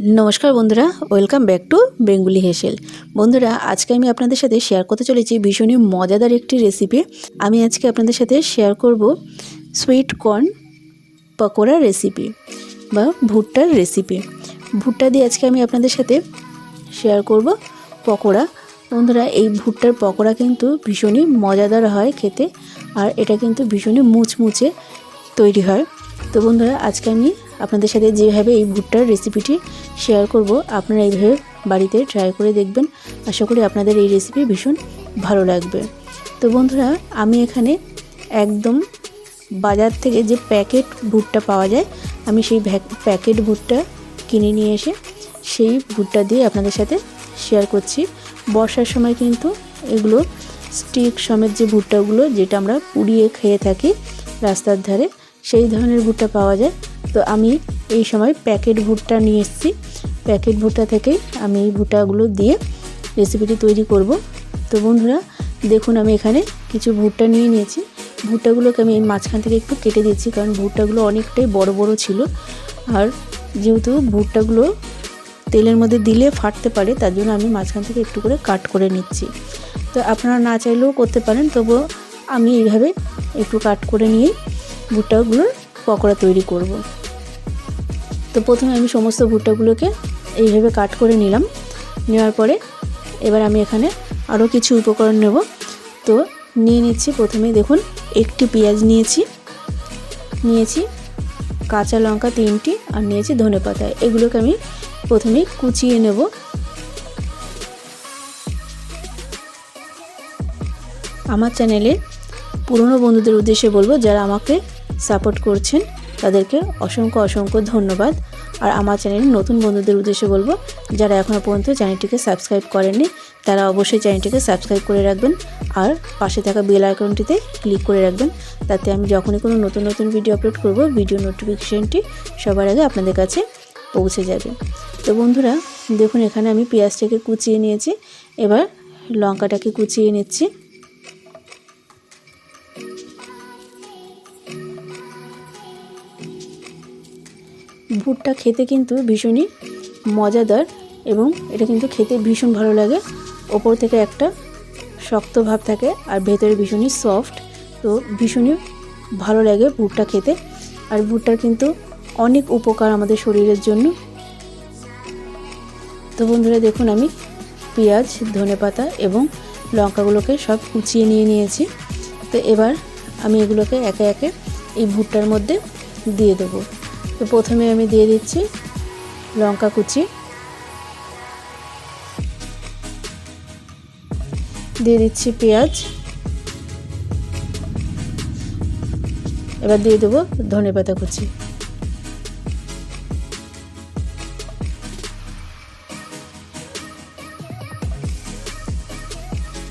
নমস্কার বন্ধুরা, welcome back to Bengali হেসেল। বন্ধুরা, আজকে আমি আপনাদের সাথে শেয়ার করতে চলেছি ভীষণই মজাদার একটি রেসিপি আমি আজকে আপনাদের সাথে শেয়ার করব সুইট কর্ন পকোড়া রেসিপি বা ভুট্টার রেসিপি ভুট্টা দিয়ে আজকে আমি আপনাদের সাথে শেয়ার করব পকোড়া। বন্ধুরা, এই ভুট্টার পকোড়া কিন্তু ভীষণই মজাদার হয় খেতে, আর এটা কিন্তু ভীষণই মুচমুচে তৈরি হয়। তো বন্ধুরা, আজকে আমি আপনাদের সাথে যেভাবে এই ভুট্টার রেসিপিটি শেয়ার করব, আপনারা এইভাবে বাড়িতে ট্রাই করে দেখবেন। আশা করি আপনাদের এই রেসিপি ভীষণ ভালো লাগবে। তো বন্ধুরা, আমি এখানে একদম বাজার থেকে যে প্যাকেট ভুট্টা পাওয়া যায়, আমি সেই প্যাকেট ভুট্টা কিনে নিয়ে এসে সেই ভুট্টা দিয়ে আপনাদের সাথে শেয়ার করছি। বর্ষার সময় কিন্তু এগুলো স্টিক সমেত যে ভুট্টাগুলো, যেটা আমরা পুড়িয়ে খেয়ে থাকি রাস্তার ধারে, সেই ধরনের ভুট্টা পাওয়া যায়। তো আমি এই সময় প্যাকেট ভুট্টা নিয়ে এসেছি। প্যাকেট ভুট্টা থেকে আমি এই ভুট্টাগুলো দিয়ে রেসিপিটি তৈরি করব। তো বন্ধুরা, দেখুন আমি এখানে কিছু ভুট্টা নিয়ে নিয়েছি। ভুট্টাগুলোকে আমি এই মাঝখান থেকে একটু কেটে দিচ্ছি, কারণ ভুট্টাগুলো অনেকটাই বড় বড় ছিল। আর যেহেতু ভুট্টাগুলো তেলের মধ্যে দিলে ফাটতে পারে, তার জন্য আমি মাঝখান থেকে একটু করে কাট করে নিচ্ছি। তো আপনারা না চাইলেও করতে পারেন, তবুও আমি এইভাবে একটু কাট করে নিয়েই ভুট্টাগুলোর পকোড়া তৈরি করব। তো প্রথমে আমি সমস্ত ভুট্টাগুলোকে এইভাবে কাট করে নিলাম। নেওয়ার পরে এবার আমি এখানে আরও কিছু উপকরণ নেব। তো নিয়ে নিচ্ছি প্রথমে দেখুন, একটি পেঁয়াজ নিয়েছি। নিয়েছি কাঁচা লঙ্কা তিনটি আর নিয়েছি ধনে পাতা। এগুলোকে আমি প্রথমে কুচিয়ে নেব। আমার চ্যানেলে পুরনো বন্ধুদের উদ্দেশ্যে বলব, যারা আমাকে সাপোর্ট করছেন তাদেরকে অসংখ্য অসংখ্য ধন্যবাদ। আর আমার চ্যানেলের নতুন বন্ধুদের উদ্দেশ্যে বলব, যারা এখনও পর্যন্ত চ্যানেলটিকে সাবস্ক্রাইব করেননি, তারা অবশ্যই চ্যানেলটিকে সাবস্ক্রাইব করে রাখবেন আর পাশে থাকা বেল আইকনটিতে ক্লিক করে রাখবেন। তাতে আমি যখনই কোনো নতুন নতুন ভিডিও আপলোড করব, ভিডিও নোটিফিকেশানটি সবার আগে আপনাদের কাছে পৌঁছে যাবে। তো বন্ধুরা, দেখুন এখানে আমি পেঁয়াজটাকে কুচিয়ে নিয়েছি। এবার লঙ্কাটাকে কুচিয়ে নিচ্ছি। ভুট্টা খেতে কিন্তু ভীষণই মজাদার এবং এটা কিন্তু খেতে ভীষণ ভালো লাগে। ওপর থেকে একটা শক্ত ভাব থাকে আর ভেতরে ভীষণই সফট তো ভীষণই ভালো লাগে ভুট্টা খেতে। আর ভুট্টার কিন্তু অনেক উপকার আমাদের শরীরের জন্য। তো বন্ধুরা, দেখুন আমি পেঁয়াজ ধনে পাতা এবং লঙ্কাগুলোকে সব কুচিয়ে নিয়ে নিয়েছি। তো এবার আমি এগুলোকে একে একে এই ভুট্টার মধ্যে দিয়ে দেবো। তো প্রথমে আমি দিয়ে দিচ্ছি লঙ্কা কুচি। দিয়ে দিচ্ছি পেঁয়াজ। এবার দিয়ে দেবো ধনে পাতা কুচি।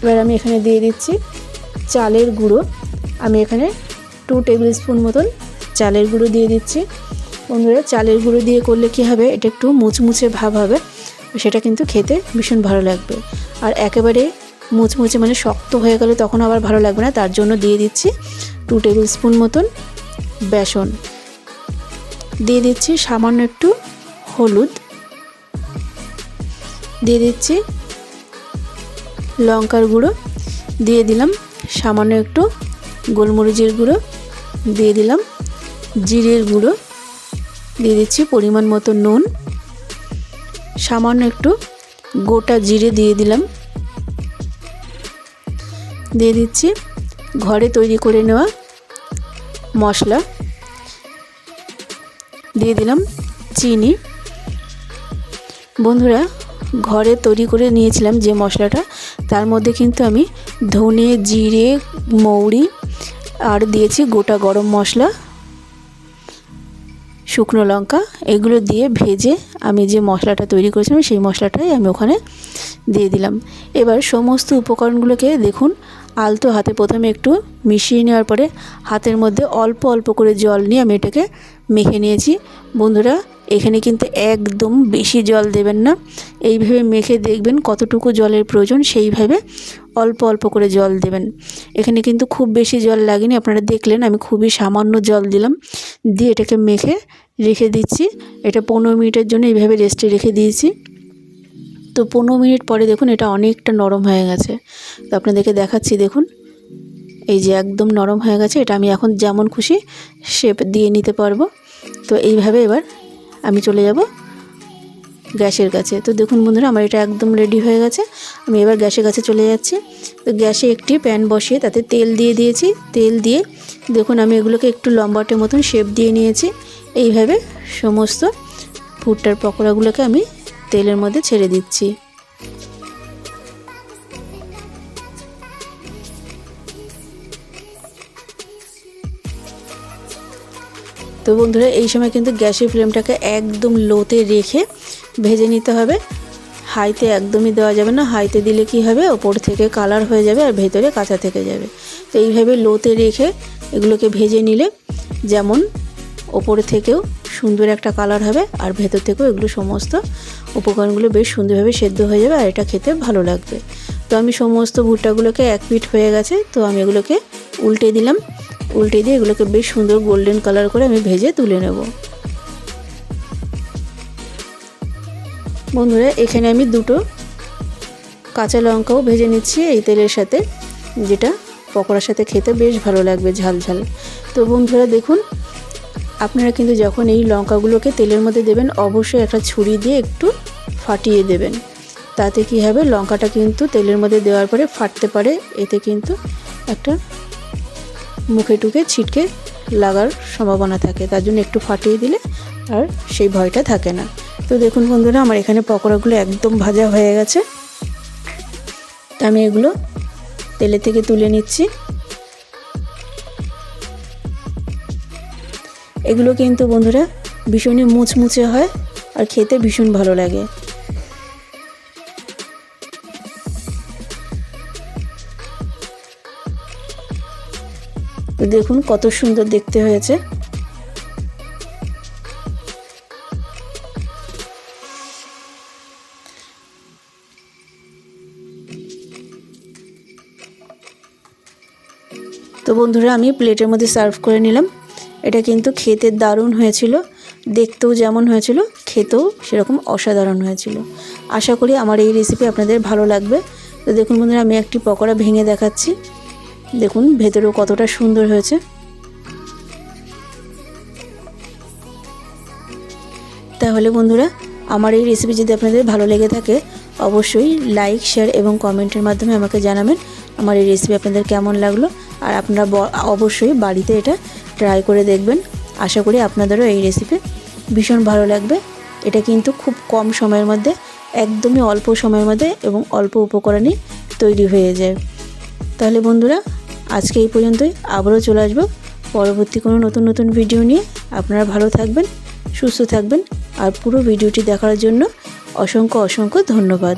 এবার আমি এখানে দিয়ে দিচ্ছি চালের গুঁড়ো। আমি এখানে টু টেবিল স্পুন মতন চালের গুঁড়ো দিয়ে দিচ্ছি। বন্ধুরা, চালের গুঁড়ো দিয়ে করলে কি হবে? এটা একটু মুচমুচে ভাব হবে। সেটা কিন্তু খেতে ভীষণ ভালো লাগবে। আর একেবারে মুচমুচে মানে শক্ত হয়ে গেলে তখন আবার ভালো লাগবে না। তার জন্য দিয়ে দিচ্ছি টু টেবিল স্পুন মতন বেসন। দিয়ে দিচ্ছি সামান্য একটু হলুদ। দিয়ে দিচ্ছি লঙ্কার গুঁড়ো। দিয়ে দিলাম সামান্য একটু গোলমরিচের গুঁড়ো। দিয়ে দিলাম জিরের গুঁড়ো। দিয়ে দিচ্ছি পরিমাণ মতো নুন। সামান্য একটু গোটা জিরে দিয়ে দিলাম। দিয়ে দিচ্ছি ঘরে তৈরি করে নেওয়া মশলা। দিয়ে দিলাম চিনি। বন্ধুরা, ঘরে তৈরি করে নিয়েছিলাম যে মশলাটা, তার মধ্যে কিন্তু আমি ধনে, জিরে, মৌরি, আর দিয়েছি গোটা গরম মশলা। শুকনো লঙ্কা, এগুলো দিয়ে ভেজে আমি যে মশলাটা তৈরি করেছিলাম, সেই মশলাটাই আমি ওখানে দিয়ে দিলাম। এবার সমস্ত উপকরণগুলোকে দেখুন আলতো হাতে প্রথমে একটু মিশিয়ে নেওয়ার পরে হাতের মধ্যে অল্প অল্প করে জল নিয়ে আমি এটাকে মেখে নিয়েছি। বন্ধুরা, এখানে কিন্তু একদম বেশি জল দেবেন না। এইভাবে মেখে দেখবেন কতটুকু জলের প্রয়োজন, সেইভাবে অল্প অল্প করে জল দেবেন। এখানে কিন্তু খুব বেশি জল লাগেনি, আপনারা দেখলেন আমি খুবই সামান্য জল দিলাম। দিয়ে এটাকে মেখে রেখে দিচ্ছি। এটা পনেরো মিনিটের জন্য এইভাবে রেস্টে রেখে দিয়েছি। তো পনেরো মিনিট পরে দেখুন এটা অনেকটা নরম হয়ে গেছে। তো আপনাদেরকে দেখাচ্ছি, দেখুন। এই যে একদম নরম হয়ে গেছে, এটা আমি এখন যেমন খুশি শেপ দিয়ে নিতে পারব। তো এইভাবে এবার আমি চলে যাব গ্যাসের কাছে। তো দেখুন বন্ধুরা, আমার এটা একদম রেডি হয়ে গেছে। আমি এবার গ্যাসের কাছে চলে যাচ্ছি। তো গ্যাসে একটি প্যান বসিয়ে তাতে তেল দিয়ে দিয়েছি। তেল দিয়ে দেখুন আমি এগুলোকে একটু লম্বাটের মতন শেপ দিয়ে নিয়েছি। এইভাবে সমস্ত ভুট্টার পকোড়াগুলোকে আমি তেলের মধ্যে ছেড়ে দিচ্ছি। তো বন্ধুরা, এই সময় কিন্তু গ্যাসের ফ্লেমটাকে একদম লোতে রেখে ভেজে নিতে হবে। হাইতে একদমই দেওয়া যাবে না। হাইতে দিলে কি হবে? ওপর থেকে কালার হয়ে যাবে আর ভেতরে কাঁচা থেকে যাবে। তো এইভাবে লোতে রেখে এগুলোকে ভেজে নিলে যেমন ওপর থেকেও সুন্দর একটা কালার হবে, আর ভেতর থেকেও এগুলো সমস্ত উপকরণগুলো বেশ সুন্দরভাবে সেদ্ধ হয়ে যাবে, আর এটা খেতে ভালো লাগবে। তো আমি সমস্ত ভুট্টাগুলোকে এক পিঠ হয়ে গেছে, তো আমি এগুলোকে উল্টে দিলাম। উল্টে দিয়ে এগুলোকে বেশ সুন্দর গোল্ডেন কালার করে আমি ভেজে তুলে নেব। বন্ধুরা, এখানে আমি দুটো কাঁচা লঙ্কাও ভেজে নিচ্ছি এই তেলের সাথে, যেটা পকোড়ার সাথে খেতে বেশ ভালো লাগবে ঝাল ঝাল। তো বন্ধুরা, দেখুন আপনারা কিন্তু যখন এই লঙ্কাগুলোকে তেলের মধ্যে দেবেন, অবশ্যই একটা ছুরি দিয়ে একটু ফাটিয়ে দেবেন। তাতে কি হবে? লঙ্কাটা কিন্তু তেলের মধ্যে দেওয়ার পরে ফাটতে পারে। এতে কিন্তু একটা মুখে টুকে ছিটকে লাগার সম্ভাবনা থাকে। তার জন্য একটু ফাটিয়ে দিলে আর সেই ভয়টা থাকে না। তো দেখুন বন্ধুরা, আমার এখানে পকোড়াগুলো একদম ভাজা হয়ে গেছে। তা আমি এগুলো তেলে থেকে তুলে নিচ্ছি। এগুলো কিন্তু বন্ধুরা ভীষণই মুচমুচে হয় আর খেতে ভীষণ ভালো লাগে। দেখুন কত সুন্দর দেখতে হয়েছে। তো বন্ধুরা আমি প্লেটের মধ্যে সার্ভ করে নিলাম। এটা কিন্তু খেতে দারুণ হয়েছিল। দেখতেও যেমন হয়েছিল, খেতেও সেরকম অসাধারণ হয়েছিল। আশা করি আমার এই রেসিপি আপনাদের ভালো লাগবে। তো দেখুন বন্ধুরা, আমি একটি পকোড়া ভেঙে দেখাচ্ছি। দেখুন, ভেতরেও কতটা সুন্দর হয়েছে। তাহলে বন্ধুরা, আমার এই রেসিপি যদি আপনাদের ভালো লেগে থাকে, অবশ্যই লাইক শেয়ার এবং কমেন্টের মাধ্যমে আমাকে জানাবেন আমার এই রেসিপি আপনাদের কেমন লাগল। আর আপনারা অবশ্যই বাড়িতে এটা ট্রাই করে দেখবেন। আশা করি আপনাদেরও এই রেসিপি ভীষণ ভালো লাগবে। এটা কিন্তু খুব কম সময়ের মধ্যে, একদমই অল্প সময়ের মধ্যে এবং অল্প উপকরণে তৈরি হয়ে যায়। তাহলে বন্ধুরা, আজকে এই পর্যন্তই। আবারও চলে আসব পরবর্তী কোনো নতুন নতুন ভিডিও নিয়ে। আপনারা ভালো থাকবেন, সুস্থ থাকবেন। আর পুরো ভিডিওটি দেখার জন্য অসংখ্য অসংখ্য ধন্যবাদ।